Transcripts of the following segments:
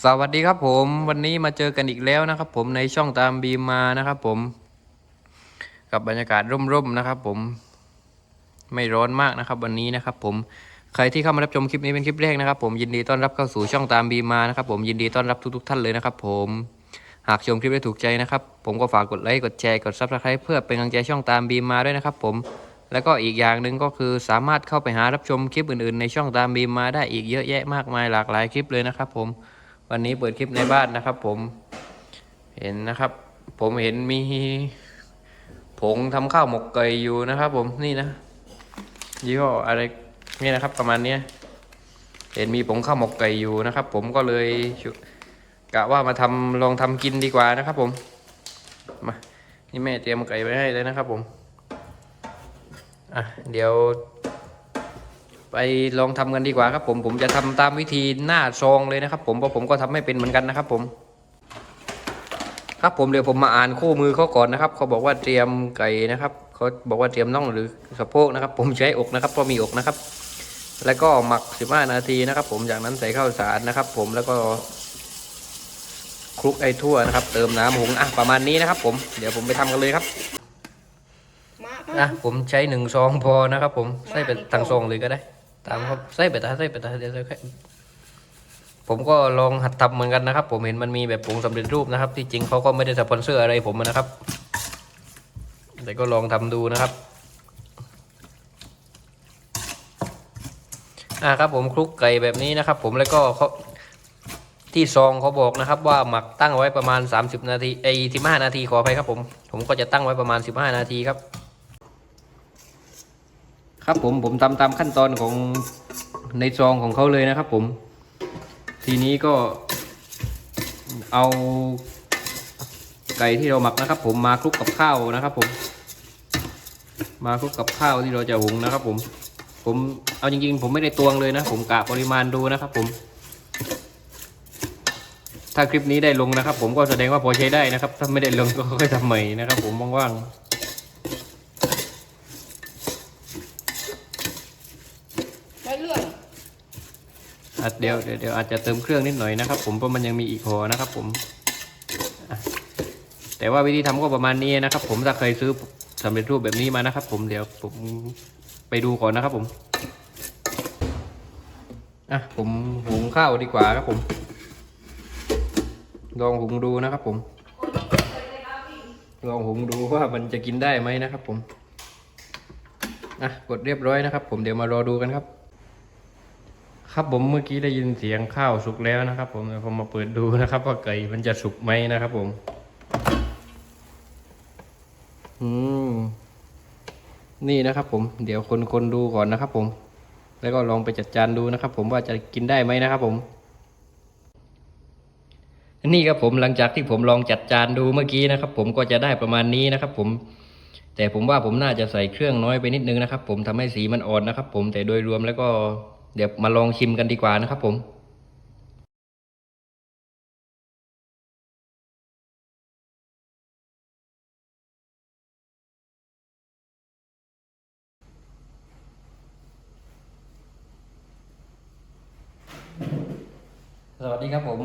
สวัสดีครับผมวันนี้มาเจอกันอีกแล้วนะครับ ผมในช่องตามบีมานะครับ ผม กับบรรยากาศร่มๆนะครับ ผมไม่ร้อนมากนะครับ วันนี้นะครับ ผมใครที่เข้ามารับชมคลิปนี้เป็นคลิปแรกนะครับ ผมยินดีต้อนรับเข้าสู่ช่องตามบีมานะครับ ผมยินดีต้อนรับทุกๆ ท่านเลยนะครับ ผมหากชมคลิปได้ถูกใจนะครับ ผมก็ฝากกดไลค์กดแชร์กดซับสไครป์เพื่อเป็นกำลังใจช่องตามบีมมาด้วยนะครับ ผมแล้วก็อีกอย่างหนึ่งก็คือสามารถเข้าไปหารับชมคลิปอื่นๆ ในช่องตามบีมมาได้อีกเยอะแยะมากมายหลากหลายคลิปเลยนะครับ ผม วันนี้เปิดคลิปในบ้านนะครับ ผมเห็นนะครับ ผมเห็นมีผงทำข้าวหมกไก่อยู่นะครับ ผมนี่นะยี่ห้ออะไรนี่นะครับประมาณเนี้ยเห็นมีผงข้าวหมกไก่อยู่นะครับ ผมก็เลยกะว่ามาทำลองทำกินดีกว่านะครับ ผมมานี่แม่เตรียมไก่ไว้ให้เลยนะครับ ผมอะเดี๋ยว ไปลองทำกันดีกว่าครับผมผมจะทำตามวิธีหน้าซองเลยนะครับ ผมเพราะผมก็ทำไม่เป็นเหมือนกันนะครับ ผม ครับผมเดี๋ยวผมมาอ่านคู่มือเขาก่อนนะครับเขาบอกว่าเตรียมไก่นะครับเขาบอกว่าเตรียมน่องหรือสะโพกนะครับ ผมใช้อกนะครับเพราะมีอกนะครับ แล้วก็หมัก 15 นาทีนะครับ ผมจากนั้นใส่ข้าวสารนะครับ ผมแล้วก็คลุกไอ้ทั่วนะครับ เติมน้ำหุงอะประมาณนี้นะครับ ผมเดี๋ยวผมไปทำกันเลยครับมาอะผมใช้หนึ่งซองพอนะครับ ผมใส่ไปทางซองเลยก็ได้ ตามครับใส่ไปตาใส่ไปตาเดี๋ยวค่ผมก็ลองหัดทำเหมือนกันนะครับ ผมเห็นมันมีแบบผงสำเร็จรูปนะครับ ที่จริงเขาก็ไม่ได้สปอนเซอร์อะไรผมนะครับ แต่ก็ลองทำดูนะครับอะครับผมคลุกไก่แบบนี้นะครับ ผมแล้วก็เขาที่ซองเขาบอกนะครับ ว่าหมักตั้งไว้ประมาณ 30 นาทีไอ้สิบห้านาทีขออภัยครับผม ผมก็จะตั้งไว้ประมาณ 15 นาทีครับ ครับผมผมทำตามขั้นตอนของในซองของเขาเลยนะครับผม ทีนี้ก็เอาไก่ที่เราหมักนะครับ ผมมาคลุกกับข้าวนะครับผม มาคลุกกับข้าวที่เราจะหุงนะครับผม ผมเอาจริงๆ ผมไม่ได้ตวงเลยนะ ผมกะปริมาณดูนะครับผม ถ้าคลิปนี้ได้ลงนะครับ ผมก็แสดงว่าพอใช้ได้นะครับ ถ้าไม่ได้ลงก็ค่อยทำใหม่นะครับ ผมว่างๆ ได้เรื่อง อะ เดี๋ยวเดี๋ยวอาจจะเติมเครื่องนิดหน่อยนะครับ ผมเพราะมันยังมีอีกห่อนะครับ ผม แต่ว่าวิธีทำก็ประมาณนี้นะครับ ผมถ้าเคยซื้อสำเร็จรูปแบบนี้มานะครับ ผมเดี๋ยวผมไปดูก่อนนะครับ ผมอะผมหุงข้าวดีกว่าครับผม ลองหุงดูนะครับผมลองหุงดูว่ามันจะกินได้ไหมนะครับ ผมอะกดเรียบร้อยนะครับ ผมเดี๋ยวมารอดูกันครับ ครับผมเมื่อกี้ได้ยินเสียงข้าวสุกแล้วนะครับ ผมเดี๋ยวผมมาเปิดดูนะครับ ว่าไก่มันจะสุกไหมนะครับ ผม อืมนี่นะครับ ผมเดี๋ยวคนคนดูก่อนนะครับ ผม แล้วก็ลองไปจัดจานดูนะครับ ผมว่าจะกินได้ไหมนะครับ ผมนี่ครับผมหลังจากที่ผมลองจัดจานดูเมื่อกี้นะครับ ผมก็จะได้ประมาณนี้นะครับ ผม แต่ผมว่าผมน่าจะใส่เครื่องน้อยไปนิดนึงนะครับ ผมทำให้สีมันอ่อนนะครับ ผมแต่โดยรวมแล้วก็ เดี๋ยวมาลองชิมกันดีกว่านะครับผมสวัสดีครับผม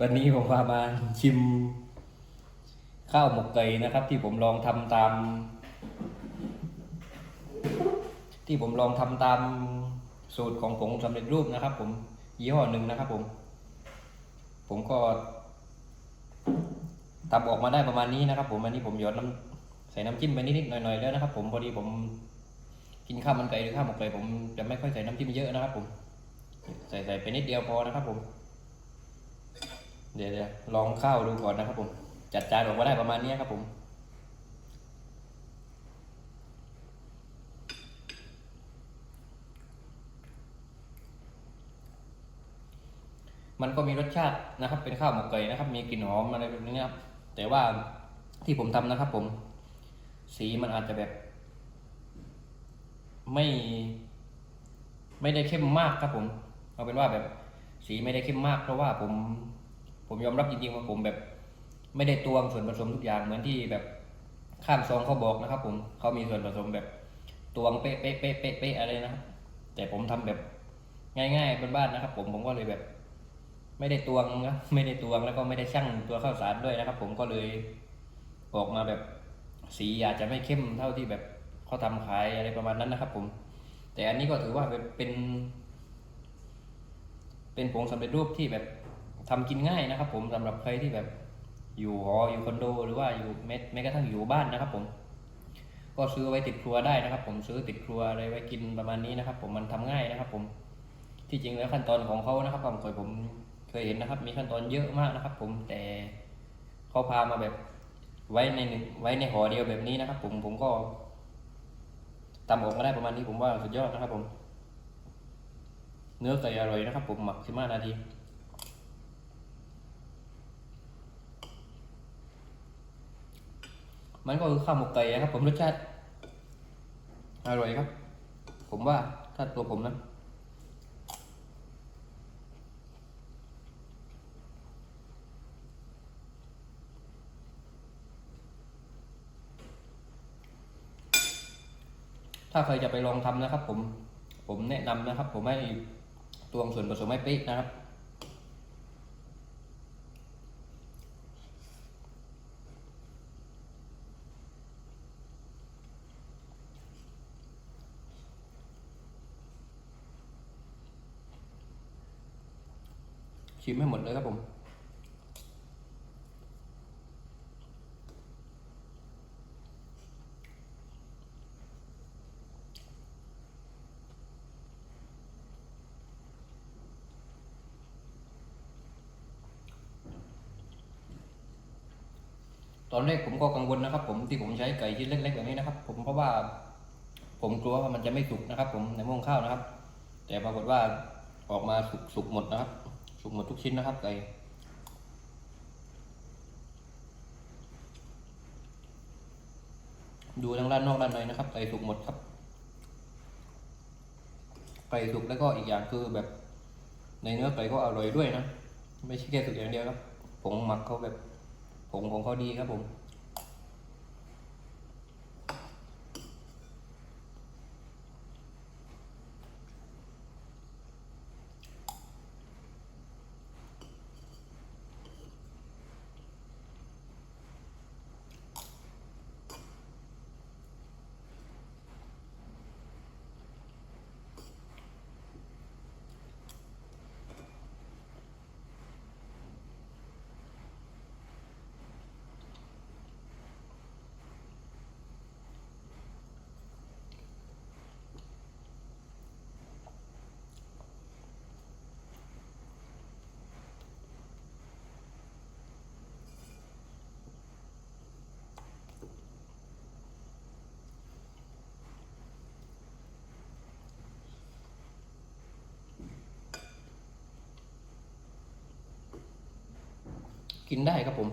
วันนี้ผมพามาชิมข้าวหมกไก่นะครับ ที่ผมลองทำตาม ที่ผมลองทำตามสูตรของผงสำเร็จรูปนะครับ ผมยี่ห้อหนึ่งนะครับ ผม ผมก็ทำออกมาได้ประมาณนี้นะครับ ผมอันนี้ผมหยดน้ำใส่น้ำจิ้มไปนิดๆหน่อยๆแล้วนะครับ ผมพอดีผมกินข้าวมันไก่หรือข้าวหมกไก่ผมจะไม่ค่อยใส่น้ำจิ้มเยอะนะครับ ผม ใส่ใส่ไปนิดเดียวพอนะครับ ผมเดี๋ยวเดี๋ยวลองข้าวดูก่อนนะครับ ผม จัดจานออกมาได้ประมาณนี้ครับผม มันก็มีรสชาตินะครับ เป็นข้าวหมกไก่นะครับ มีกลิ่นหอมอะไรแบบนี้นะครับ แต่ว่าที่ผมทำนะครับ ผม สีมันอาจจะแบบ ไม่ ไม่ได้เข้มมากครับ ผม เอาเป็นว่าแบบสีไม่ได้เข้มมาก เพราะว่าผม ผมยอมรับจริงๆว่าผมแบบ ไม่ได้ตวงส่วนผสมทุกอย่างเหมือนที่แบบข้างซองเขาบอกนะครับ ผมเขามีส่วนผสมแบบตวงเป๊ะเป๊ะเป๊ะเป๊ะเป๊ะอะไรนะครับแต่ผมทำแบบง่ายๆบ้านๆนะครับ ผมผมก็เลยแบบ ไม่ได้ตวงนะไม่ได้ตวงแล้วก็ไม่ได้ชั่งตัวข้าวสารด้วยนะครับ ผมก็เลยออกมาแบบสีอาจจะไม่เข้มเท่าที่แบบเขาทำขายอะไรประมาณนั้นนะครับ ผม แต่อันนี้ก็ถือว่าเป็น เป็นผงสำเร็จรูปที่แบบทำกินง่ายนะครับ ผมสำหรับใครที่แบบอยู่หออยู่คอนโด หรือว่าอยู่แม้แม้กระทั่งอยู่บ้านนะครับ ผม ก็ซื้อไว้ติดครัวได้นะครับ ผมซื้อติดครัวอะไรไว้กินประมาณนี้นะครับ ผมมันทำง่ายนะครับ ผมที่จริงแล้วขั้นตอนของเขานะครับผมเคยผม เคยเห็นนะครับ มีขั้นตอนเยอะมากนะครับ ผมแต่เขาพามาแบบไว้ในหนึ่งไว้ในหอเดียวแบบนี้นะครับ ผมผมก็ทำออกมาได้ประมาณนี้ผมว่าสุดยอดนะครับ ผม เนื้อไก่อร่อยนะครับ ผมหมักสิบห้านาทีมันก็คือข้าวหมกไก่ครับ ผมรสชาติอร่อยครับ ผมว่าถ้าตัวผมนะ ถ้าใครจะไปลองทำนะครับ ผมผมแนะนำนะครับ ผมให้ตวงส่วนผสมให้เป๊ะนะครับชิมให้หมดเลยครับผม ตอนแรกผมก็กังวลนะครับ ผมที่ผมใช้ไก่ชิ้นเล็กๆแบบนี้นะครับ ผมเพราะว่า ผมกลัวว่ามันจะไม่สุกนะครับ ผมในหม้อข้าวนะครับ แต่ปรากฏว่าออกมาสุกสุกหมดนะครับ สุกหมดทุกชิ้นนะครับไก่ดูทั้งด้านนอกด้านในนะครับไก่สุกหมดครับไก่สุกแล้วก็อีกอย่างคือแบบในเนื้อไก่ก็อร่อยด้วยนะ ไม่ใช่แค่สุกอย่างเดียวครับผงหมักเขาแบบ งของเขาดีครับผม กินได้ครับผม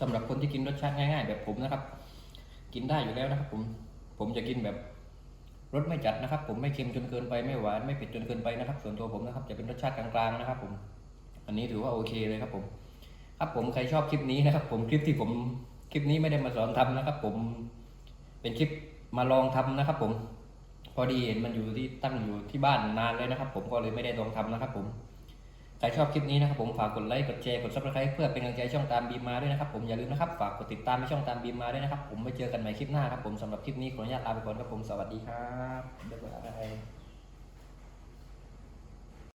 สำหรับคนที่กินรสชาติง่าย ๆ แบบผมนะครับ กินได้อยู่แล้วนะครับ ผม ผมจะกินแบบรสไม่จัดนะครับ ผมไม่เค็มจนเกินไปไม่หวานไม่เผ็ดจนเกินไปนะครับ ส่วนตัวผมนะครับ จะเป็นรสชาติกลางๆนะครับ ผม อันนี้ถือว่าโอเคเลยครับผม ครับผมใครชอบคลิปนี้นะครับ ผมคลิปที่ผมคลิปนี้ไม่ได้มาสอนทำนะครับ ผมเป็นคลิปมาลองทำนะครับ ผม พอดีเห็นมันอยู่ที่ตั้งอยู่ที่บ้านนานเลยนะครับ ผมก็เลยไม่ได้ลองทำนะครับ ผมใครชอบคลิปนี้นะครับ ผมฝากกดไลค์กดแชร์กดซับสไครต์เพื่อเป็นกำลังใจช่องตามบีมาด้วยนะครับ ผมอย่าลืมนะครับฝากกดติดตามในช่องตามบีมมาด้วยนะครับ ผมไว้เจอกันใหม่คลิปหน้าครับผมสำหรับคลิปนี้ขออนุญาตลาไปก่อนครับผมสวัสดีครับบ๊ายบาย